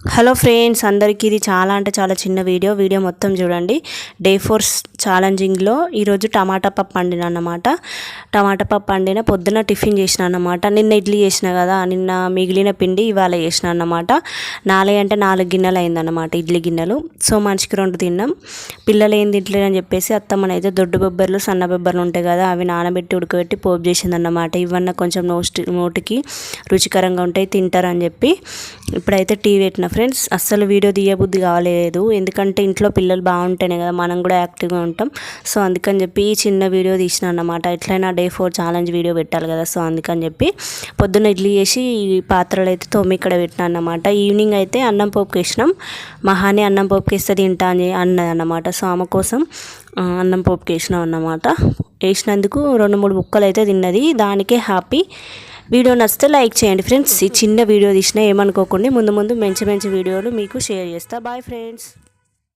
Hello friends అందరికీ ఇది చాలా అంటే చాలా చిన్న వీడియో. వీడియో మొత్తం చూడండి. డే ఫోర్ ఛాలెంజింగ్లో ఈరోజు టమాటా పప్పు వండిన అన్నమాట టమాటా పప్పు వండిన పొద్దున టిఫిన్ చేసిన అన్నమాట నిన్న ఇడ్లీ చేసిన కదా నిన్న మిగిలిన పిండి ఇవాళ చేసిన అన్నమాట నాలుగు అంటే నాలుగు గిన్నెలు అయిందన్నమాట ఇడ్లీ గిన్నెలు. సో మనిషికి రెండు తిన్నాం. పిల్లలు ఏం తింటలేదని చెప్పేసి అత్తమ్మనైతే దొడ్డు బొబ్బర్లు సన్న బొబ్బర్లు ఉంటాయి కదా అవి నానబెట్టి ఉడకబెట్టి పోపు చేసిందన్నమాట. ఇవన్నీ కొంచెం నోస్ట్ నోటికి రుచికరంగా ఉంటాయి తింటారని చెప్పి ఇప్పుడైతే టీ పెట్టిన ఫ్రెండ్స్ అస్సలు వీడియో తీయబుద్ధి కాలేదు. ఎందుకంటే ఇంట్లో పిల్లలు బాగుంటేనే కదా మనం కూడా యాక్టివ్గా ఉంటాం. సో అందుకని చెప్పి చిన్న వీడియో తీసిన అన్నమాట. ఎట్లయినా డే ఫోర్ ఛాలెంజ్ వీడియో పెట్టాలి కదా. సో అందుకని చెప్పి పొద్దున్న ఇడ్లీ చేసి పాత్రలు అయితే తోమి ఇక్కడ పెట్టినా అన్నమాట. ఈవినింగ్ అయితే అన్నం పోపుకి వేసినాం మహాని అన్నం పోపుకి వేస్తే తింటా అని అన్నది అన్నమాట. సో ఆమె కోసం అన్నం పోపుకి వేసినాం అన్నమాట. వేసినందుకు రెండు మూడు ముక్కలు అయితే తిన్నది. దానికే హ్యాపీ. వీడియో నచ్చితే లైక్ చేయండి ఫ్రెండ్స్. ఈ చిన్న వీడియో తీసినా ఏమనుకోకుండా ముందు ముందు మంచి మంచి వీడియోలు మీకు షేర్ చేస్తా. Bye friends